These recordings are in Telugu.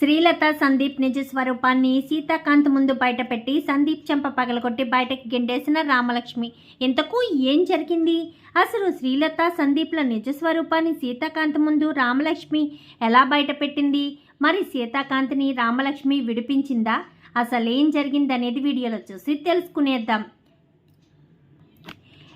శ్రీలత సందీప్ నిజ స్వరూపాన్ని సీతాకాంత్ ముందు బయటపెట్టి సందీప్ చెంప పగలగొట్టి బయటకు గెండేసిన రామలక్ష్మి. ఇంతకు ఏం జరిగింది? అసలు శ్రీలత సందీప్ల నిజ స్వరూపాన్ని సీతాకాంత్ ముందు రామలక్ష్మి ఎలా బయటపెట్టింది? మరి సీతాకాంత్ని రామలక్ష్మి విడిపించిందా? అసలేం జరిగిందనేది వీడియోలో చూసి తెలుసుకునేద్దాం.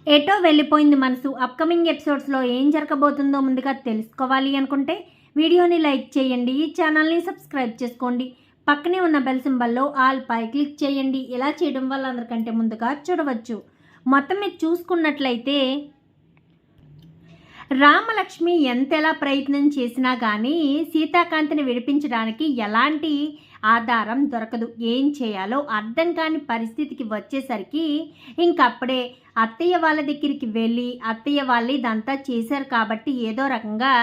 ఎటో వెళ్ళిపోయింది మనసు. అప్కమింగ్ ఎపిసోడ్స్లో ఏం జరగబోతుందో ముందుగా తెలుసుకోవాలి అనుకుంటే వీడియోని లైక్ చేయండి ఈ ఛానల్ని సబ్స్క్రైబ్ చేసుకోండి. పక్కనే ఉన్న బెల్ సింబల్లో ఆల్ పై క్లిక్ చేయండి. ఇలా చేయడం వల్ల అందరికంటే ముందుగా చూడవచ్చు. మొత్తం మీరు చూసుకున్నట్లయితే రామలక్ష్మి ఎంతెలా ప్రయత్నం చేసినా కానీ సీతాకాంతిని విడిపించడానికి ఎలాంటి ఆధారం దొరకదు. ఏం చేయాలో అర్థం కాని పరిస్థితికి వచ్చేసరికి ఇంకప్పుడే అత్తయ్య వాళ్ళ దగ్గరికి వెళ్ళి అత్తయ్య వాళ్ళు ఇదంతా చేశారు కాబట్టి ఏదో రకంగా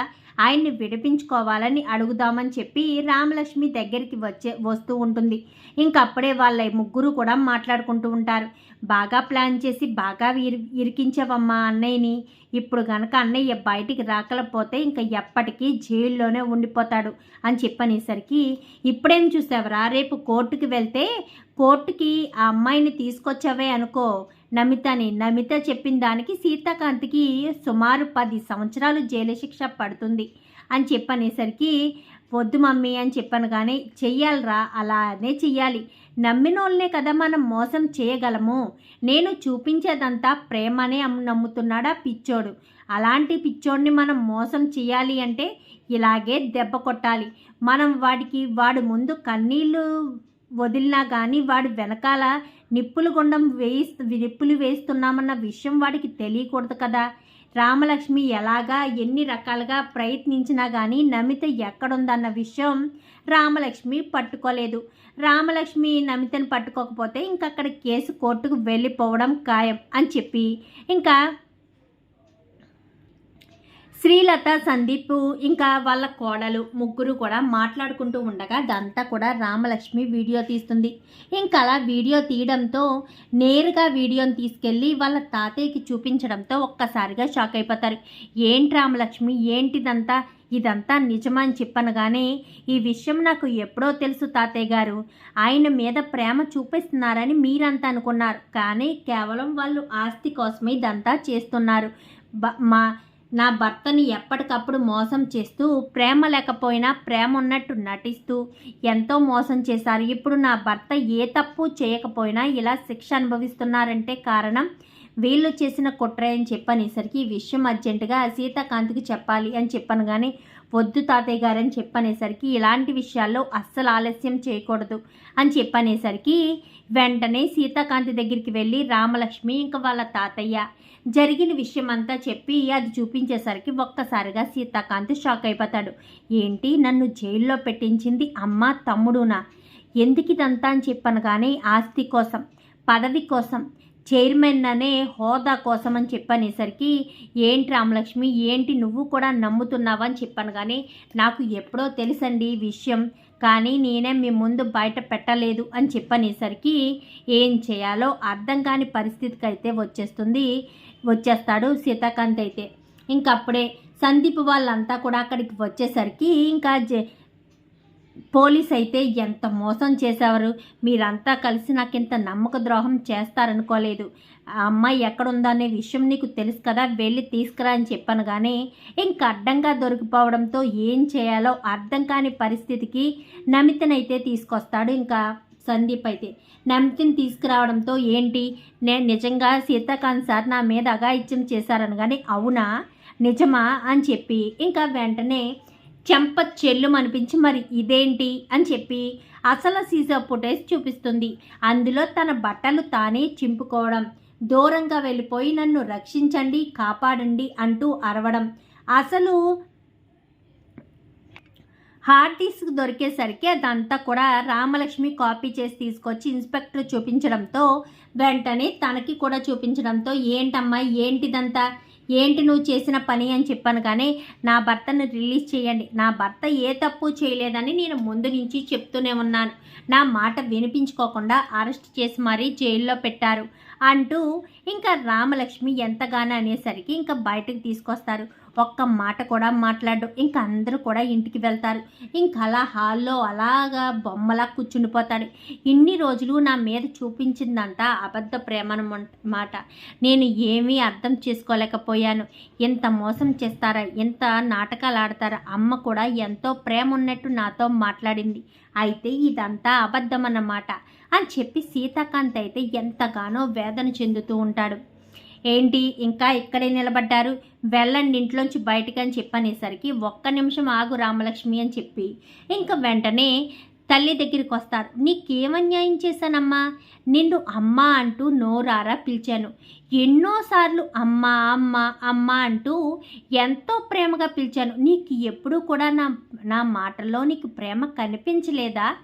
ఆయన్ని విడిపించుకోవాలని అడుగుదామని చెప్పి రామలక్ష్మి దగ్గరికి వచ్చే వస్తూ ఉంటుంది. ఇంకప్పుడే వాళ్ళ ముగ్గురు కూడా మాట్లాడుకుంటూ ఉంటారు. బాగా ప్లాన్ చేసి బాగా ఇరి ఇరికించావమ్మా అన్నయ్యని. ఇప్పుడు గనక అన్నయ్య బయటికి రాకలపోతే ఇంకా ఎప్పటికీ జైల్లోనే ఉండిపోతాడు అని చెప్పనేసరికి ఇప్పుడేం చూసావరా? రేపు కోర్టుకి వెళ్తే కోర్టుకి ఆ అమ్మాయిని తీసుకొచ్చావే అనుకో. నమితని. నమిత చెప్పిన దానికి సీతాకాంత్కి సుమారు పది సంవత్సరాలు జైలు శిక్ష పడుతుంది అని చెప్పనేసరికి వద్దు మమ్మీ అని చెప్పాను కానీ చెయ్యాలరా అలానే చెయ్యాలి. నమ్మినోళ్ళనే కదా మనం మోసం చేయగలము. నేను చూపించేదంతా ప్రేమనే నమ్ముతున్నాడా పిచ్చోడు. అలాంటి పిచ్చోడిని మనం మోసం చేయాలి అంటే ఇలాగే దెబ్బ కొట్టాలి. మనం వాడికి వాడు ముందు కన్నీళ్ళు వదిలినా కానీ వాడి వెనకాల నిప్పులు గుండం వేయి నిప్పులు వేస్తున్నామన్న విషయం వాడికి తెలియకూడదు కదా. రామలక్ష్మి ఎలాగా ఎన్ని రకాలుగా ప్రయత్నించినా కానీ నమిత ఎక్కడుందన్న విషయం రామలక్ష్మి పట్టుకోలేదు. రామలక్ష్మి నమితను పట్టుకోకపోతే ఇంక అక్కడ కేసు కోర్టుకు వెళ్ళిపోవడం ఖాయం అని చెప్పి. ఇంకా శ్రీలత సందీప్ ఇంకా వాళ్ళ కోడలు ముగ్గురు కూడా మాట్లాడుకుంటూ ఉండగా అదంతా కూడా రామలక్ష్మి వీడియో తీస్తుంది. ఇంకా అలా వీడియో తీయడంతో నేరుగా వీడియోని తీసుకెళ్ళి వాళ్ళ తాతయ్యకి చూపించడంతో ఒక్కసారిగా షాక్ అయిపోతారు. ఏంటి రామలక్ష్మి ఏంటిదంతా? ఇదంతా నిజమని చెప్పను చెప్పనగానే ఈ విషయం నాకు ఎప్పుడో తెలుసు తాతయ్య గారు. ఆయన మీద ప్రేమ చూపిస్తున్నారని మీరంతా అనుకున్నారు. కానీ కేవలం వాళ్ళు ఆస్తి కోసమే ఇదంతా చేస్తున్నారు. బ మా నా భర్తని ఎప్పటికప్పుడు మోసం చేస్తూ ప్రేమ లేకపోయినా ప్రేమ ఉన్నట్టు నటిస్తూ ఎంతో మోసం చేశారు. ఇప్పుడు నా భర్త ఏ తప్పు చేయకపోయినా ఇలా శిక్ష అనుభవిస్తున్నారంటే కారణం వీళ్ళు చేసిన కుట్ర అని చెప్పనేసరికి ఈ విషయం అర్జెంటుగా సీతాకాంత్కి చెప్పాలి అని చెప్పను కానీ వద్దు తాతయ్య గారని చెప్పనేసరికి ఇలాంటి విషయాల్లో అస్సలు ఆలస్యం చేయకూడదు అని చెప్పనేసరికి వెంటనే సీతాకాంతి దగ్గరికి వెళ్ళి రామలక్ష్మి ఇంకా వాళ్ళ తాతయ్య. జరిగిన విషయం అంతా చెప్పి అది చూపించేసరికి ఒక్కసారిగా సీతాకాంత్ షాక్ అయిపోతాడు. ఏంటి? నన్ను జైల్లో పెట్టించింది అమ్మ తమ్ముడునా? ఎందుకు ఇదంతా అని చెప్పను కానీ ఆస్తి కోసం పదవి కోసం చైర్మన్ అనే హోదా కోసం అని చెప్పనేసరికి ఏంటి రామలక్ష్మి ఏంటి నువ్వు కూడా నమ్ముతున్నావా అని చెప్పాను కానీ నాకు ఎప్పుడో తెలుసండి ఈ విషయం. కానీ నేనే మీ ముందు బయట పెట్టలేదు అని చెప్పనేసరికి ఏం చేయాలో అర్థం కాని పరిస్థితికి అయితే వచ్చేస్తుంది వచ్చేస్తాడు సీతాకాంత్ అయితే. ఇంకప్పుడే సందీప్ వాళ్ళంతా కూడా అక్కడికి వచ్చేసరికి ఇంకా జ పోలీస్ అయితే ఎంత మోసం చేసేవారు? మీరంతా కలిసి నాకు ఇంత నమ్మక ద్రోహం చేస్తారనుకోలేదు. ఆ అమ్మాయి ఎక్కడుందనే విషయం నీకు తెలుసు కదా వెళ్ళి తీసుకురా అని చెప్పాను కానీ ఇంక అడ్డంగా దొరికిపోవడంతో ఏం చేయాలో అర్థం కాని పరిస్థితికి నమితనైతే తీసుకొస్తాడు ఇంకా సందీప్ అయితే. నమితిని తీసుకురావడంతో ఏంటి? నేను నిజంగా సీతాకాంత్ సార్ నా మీద అగాయిత్యం చేశారని కానీ అవునా? నిజమా? అని చెప్పి ఇంకా వెంటనే చెంప చెల్లుమనిపించి మరి ఇదేంటి అని చెప్పి అసలు సీసా ఫుటేజ్ చూపిస్తుంది. అందులో తన బట్టలు తానే చింపుకోవడం. దూరంగా వెళ్ళిపోయి నన్ను రక్షించండి కాపాడండి అంటూ అరవడం. అసలు హార్డ్ డిస్క్ దొరికేసరికి అదంతా కూడా రామలక్ష్మి కాపీ చేసి తీసుకొచ్చి ఇన్స్పెక్టర్ చూపించడంతో వెంటనే తనకి కూడా చూపించడంతో ఏంటమ్మా ఏంటిదంతా? ఏంటి నువ్వు చేసిన పని అని చెప్పాను కానీ నా భర్తను రిలీజ్ చేయండి. నా భర్త ఏ తప్పు చేయలేదని నేను ముందు నుంచి చెప్తూనే ఉన్నాను. నా మాట వినిపించుకోకుండా అరెస్ట్ చేసి మరీ జైల్లో పెట్టారు. అంటూ ఇంకా రామలక్ష్మి ఎంతగానో అనేసరికి ఇంకా బయటకు తీసుకొస్తారు. ఒక్క మాట కూడా మాట్లాడు ఇంకా అందరూ కూడా ఇంటికి వెళ్తారు. ఇంకా అలా హాల్లో అలాగా బొమ్మలా కూర్చుండిపోతాడు. ఇన్ని రోజులు నా మీద చూపించిందంట అబద్ధ ప్రేమను మాట. నేను ఏమీ అర్థం చేసుకోలేకపోయాను. ఎంత మోసం చేస్తారా? ఎంత నాటకాలు ఆడతారా? అమ్మ కూడా ఎంతో ప్రేమ ఉన్నట్టు నాతో మాట్లాడింది. అయితే ఇదంతా అబద్ధం అన్నమాట అని చెప్పి సీతాకాంత్ అయితే ఎంతగానో వేదన చెందుతూ ఉంటాడు. ఏంటి? ఇంకా ఇక్కడే నిలబడ్డారు. వెళ్ళండి ఇంట్లోంచి బయటకు అని చెప్పనేసరికి ఒక్క నిమిషం ఆగు రామలక్ష్మి అని చెప్పి ఇంకా వెంటనే తల్లి దగ్గరికి వస్తారు. నీకేమన్యాయం చేశానమ్మా? నిన్ను అమ్మ అంటూ నోరారా పిలిచాను. ఎన్నోసార్లు అమ్మ అమ్మ అమ్మ అంటూ ఎంతో ప్రేమగా పిలిచాను. నీకు ఎప్పుడూ కూడా నా నా మాటల్లో నీకు ప్రేమ కనిపించలేదా?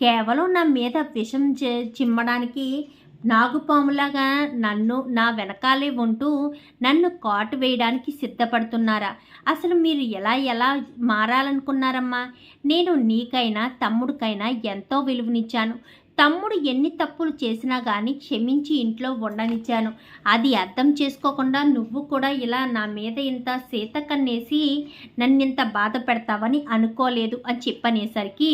కేవలం నా మీద విషం చిమ్మడానికి నాగుపాములాగా నన్ను నా వెనకాలే ఉంటూ నన్ను కాటు వేయడానికి సిద్ధపడుతున్నారా? అసలు మీరు ఎలా ఎలా మారాలనుకున్నారమ్మా? నేను నీకైనా తమ్ముడికైనా ఎంతో విలువనిచ్చాను. తమ్ముడు ఎన్ని తప్పులు చేసినా కానీ క్షమించి ఇంట్లో ఉండనిచ్చాను. అది అర్థం చేసుకోకుండా నువ్వు కూడా ఇలా నా మీద ఇంత సీత కన్నేసి నన్ను ఇంత బాధ పెడతావని అనుకోలేదు అని చెప్పనేసరికి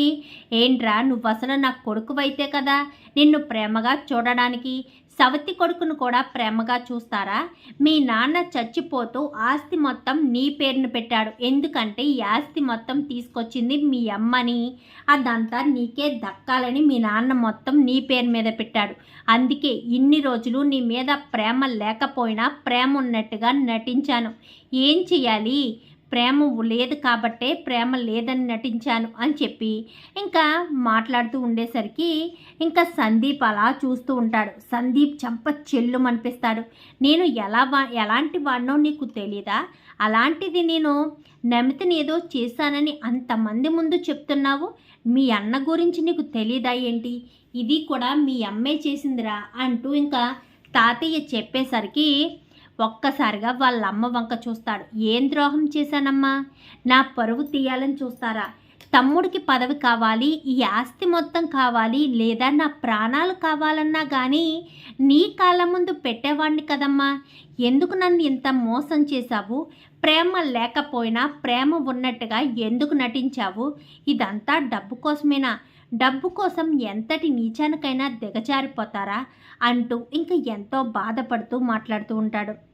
ఏంట్రా నువ్వు అసలు నా కొడుకువైతే కదా? నిన్ను ప్రేమగా చూడడానికి సవతి కొడుకును కూడా ప్రేమగా చూస్తారా? మీ నాన్న చచ్చిపోతూ ఆస్తి మొత్తం నీ పేరును పెట్టాడు. ఎందుకంటే ఈ ఆస్తి మొత్తం తీసుకొచ్చింది మీ అమ్మని. అదంతా నీకే దక్కాలని మీ నాన్న మొత్తం నీ పేరు మీద పెట్టాడు. అందుకే ఇన్ని రోజులు నీ మీద ప్రేమ లేకపోయినా ప్రేమ ఉన్నట్టుగా నటించాను. ఏం చేయాలి ప్రేమ లేదు కాబట్టే ప్రేమ లేదని నటించాను అని చెప్పి ఇంకా మాట్లాడుతూ ఉండేసరికి ఇంకా సందీప్ అలా చూస్తూ ఉంటాడు. సందీప్ చంప చెల్లు అనిపిస్తాడు నేను ఎలా వా ఎలాంటి వాడినో నీకు తెలీదా? అలాంటిది నేను నమితని ఏదో చేశానని అంతమంది ముందు చెప్తున్నావు? మీ అన్న గురించి నీకు తెలీదా ఏంటి? ఇది కూడా మీ అమ్మే చేసిందిరా అంటూ ఇంకా తాతయ్య చెప్పేసరికి ఒక్కసారిగా వాళ్ళ అమ్మ వంక చూస్తాడు. ఏం ద్రోహం చేశానమ్మా? నా పరువు తీయాలని చూస్తారా? తమ్ముడికి పదవి కావాలి ఈ ఆస్తి మొత్తం కావాలి లేదా నా ప్రాణాలు కావాలన్నా కానీ నీ కాళ్ళ ముందు పెట్టేవాడిని కదమ్మా? ఎందుకు నన్ను ఇంత మోసం చేశావు? ప్రేమ లేకపోయినా ప్రేమ ఉన్నట్టుగా ఎందుకు నటించావు? ఇదంతా డబ్బు కోసమేనా? డబ్బు కోసం ఎంతటి నీచానికైనా దిగజారిపోతారా? అంటూ ఇంకా ఎంతో బాధపడుతూ మాట్లాడుతూ ఉంటాడు.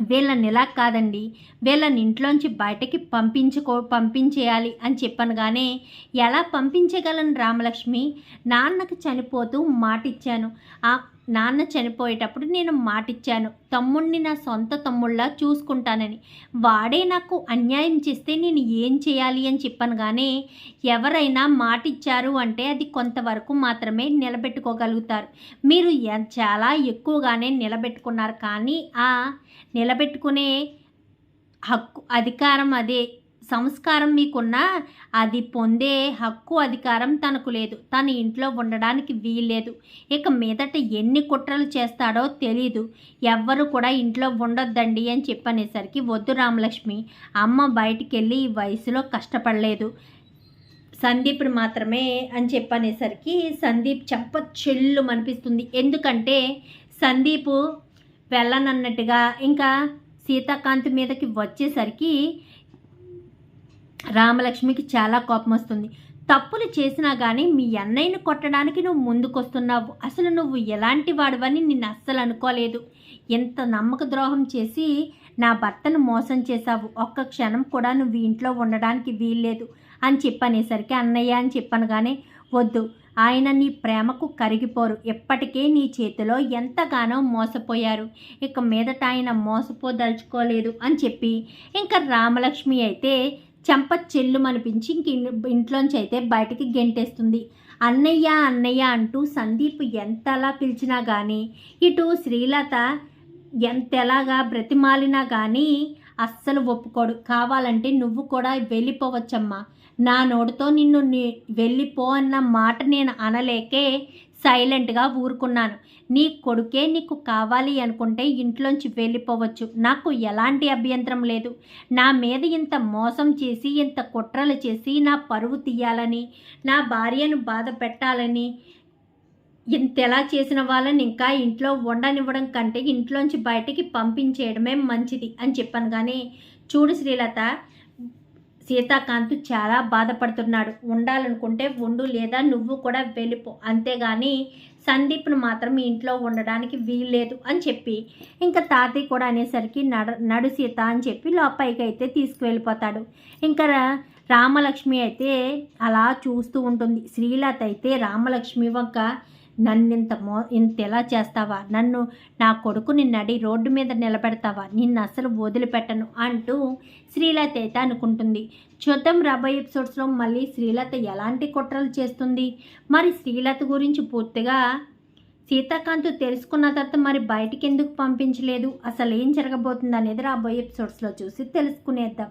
వీళ్ళని ఇలా కాదండి. వీళ్ళని ఇంట్లోంచి బయటకి పంపించుకో పంపించేయాలి అని చెప్పనగానే ఎలా పంపించగలను రామలక్ష్మి? నాన్నకి చనిపోతూ మాటిచ్చాను. ఆ నాన్న చనిపోయేటప్పుడు నేను మాటిచ్చాను. తమ్ముడిని నా సొంత తమ్ముళ్ళ చూసుకుంటానని. వాడే నాకు అన్యాయం చేస్తే నేను ఏం చేయాలి అని చెప్పాను కానీ ఎవరైనా మాటిచ్చారు అంటే అది కొంతవరకు మాత్రమే నిలబెట్టుకోగలుగుతారు. మీరు చాలా ఎక్కువగానే నిలబెట్టుకున్నారు కానీ ఆ నిలబెట్టుకునే హక్కు అధికారం అదే. సంస్కారం మీకున్నా అది పొందే హక్కు అధికారం తనకు లేదు. తన ఇంట్లో ఉండడానికి వీల్లేదు. ఇక మీదట ఎన్ని కుట్రలు చేస్తాడో తెలీదు. ఎవ్వరు కూడా ఇంట్లో ఉండొద్దండి అని చెప్పనేసరికి వద్దు రామలక్ష్మి అమ్మ బయటికి వెళ్ళి ఈ వయసులో కష్టపడలేదు. సందీప్ని మాత్రమే అని చెప్పనేసరికి సందీప్ చెప్ప చెల్లు అనిపిస్తుంది ఎందుకంటే సందీపు వెళ్ళనన్నట్టుగా ఇంకా సీతాకాంత్ మీదకి వచ్చేసరికి రామలక్ష్మికి చాలా కోపం వస్తుంది తప్పులు చేసినా కానీ మీ అన్నయ్యను కొట్టడానికి నువ్వు ముందుకొస్తున్నావు. అసలు నువ్వు ఎలాంటి వాడివని నిన్ను అస్సలు అనుకోలేదు. ఎంత నమ్మక ద్రోహం చేసి నా భర్తను మోసం చేశావు. ఒక్క క్షణం కూడా నువ్వు ఇంట్లో ఉండడానికి వీల్లేదు అని చెప్పనేసరికి అన్నయ్య అని చెప్పనగానే వద్దు. ఆయన నీ ప్రేమకు కరిగిపోరు. ఎప్పటికే నీ చేతిలో ఎంతగానో మోసపోయారు. ఇక మీదట ఆయన మోసపోదలుచుకోలేదు అని చెప్పి ఇంకా రామలక్ష్మి అయితే చెంప చెల్లుమనిపించి ఇంక ఇంట్లోంచి అయితే బయటికి గెంటేస్తుంది. అన్నయ్య అన్నయ్య అంటూ సందీప్ ఎంతలా పిలిచినా కానీ ఇటు శ్రీలత ఎంతెలాగా బ్రతిమాలినా కానీ అస్సలు ఒప్పుకోడు. కావాలంటే నువ్వు కూడా వెళ్ళిపోవచ్చమ్మా. నా నోటితో నిన్ను వెళ్ళిపో అన్న మాట నేను అనలేకే సైలెంట్గా ఊరుకున్నాను. నీ కొడుకే నీకు కావాలి అనుకుంటే ఇంట్లోంచి వెళ్ళిపోవచ్చు. నాకు ఎలాంటి అభ్యంతరం లేదు. నా మీద ఇంత మోసం చేసి ఇంత కుట్రలు చేసి నా పరువు తీయాలని నా భార్యను బాధ పెట్టాలని ఇంతెలా చేసిన వాళ్ళని ఇంకా ఇంట్లో ఉండనివ్వడం కంటే ఇంట్లోంచి బయటికి పంపించేయడమే మంచిది అని చెప్పాను. కానీ చూడు శ్రీలత సీతాకాంత్ చాలా బాధపడుతున్నాడు. ఉండాలనుకుంటే ఉండు లేదా నువ్వు కూడా వెళ్ళిపో. అంతేగాని సందీప్ను మాత్రం ఇంట్లో ఉండడానికి వీల్లేదు అని చెప్పి ఇంకా తాతయ్య కూడా అనేసరికి నడ నడు సీత అని చెప్పి లోపలికి అయితే తీసుకువెళ్ళిపోతాడు. ఇంకా రా- రామలక్ష్మి అయితే అలా చూస్తూ ఉంటుంది. శ్రీలత అయితే రామలక్ష్మి వంక నన్ను మో ఇంత ఎలా చేస్తావా? నన్ను నా కొడుకుని నడి రోడ్డు మీద నిలబెడతావా? నిన్ను అసలు వదిలిపెట్టను అంటూ శ్రీలత అయితే అనుకుంటుంది. చూద్దాం రాబోయే ఎపిసోడ్స్లో మళ్ళీ శ్రీలత ఎలాంటి కుట్రలు చేస్తుంది? మరి శ్రీలత గురించి పూర్తిగా సీతాకాంత్ తెలుసుకున్న తర్వాత మరి బయటికి ఎందుకు పంపించలేదు? అసలు ఏం జరగబోతుంది అనేది రాబోయే ఎపిసోడ్స్లో చూసి తెలుసుకునేద్దాం.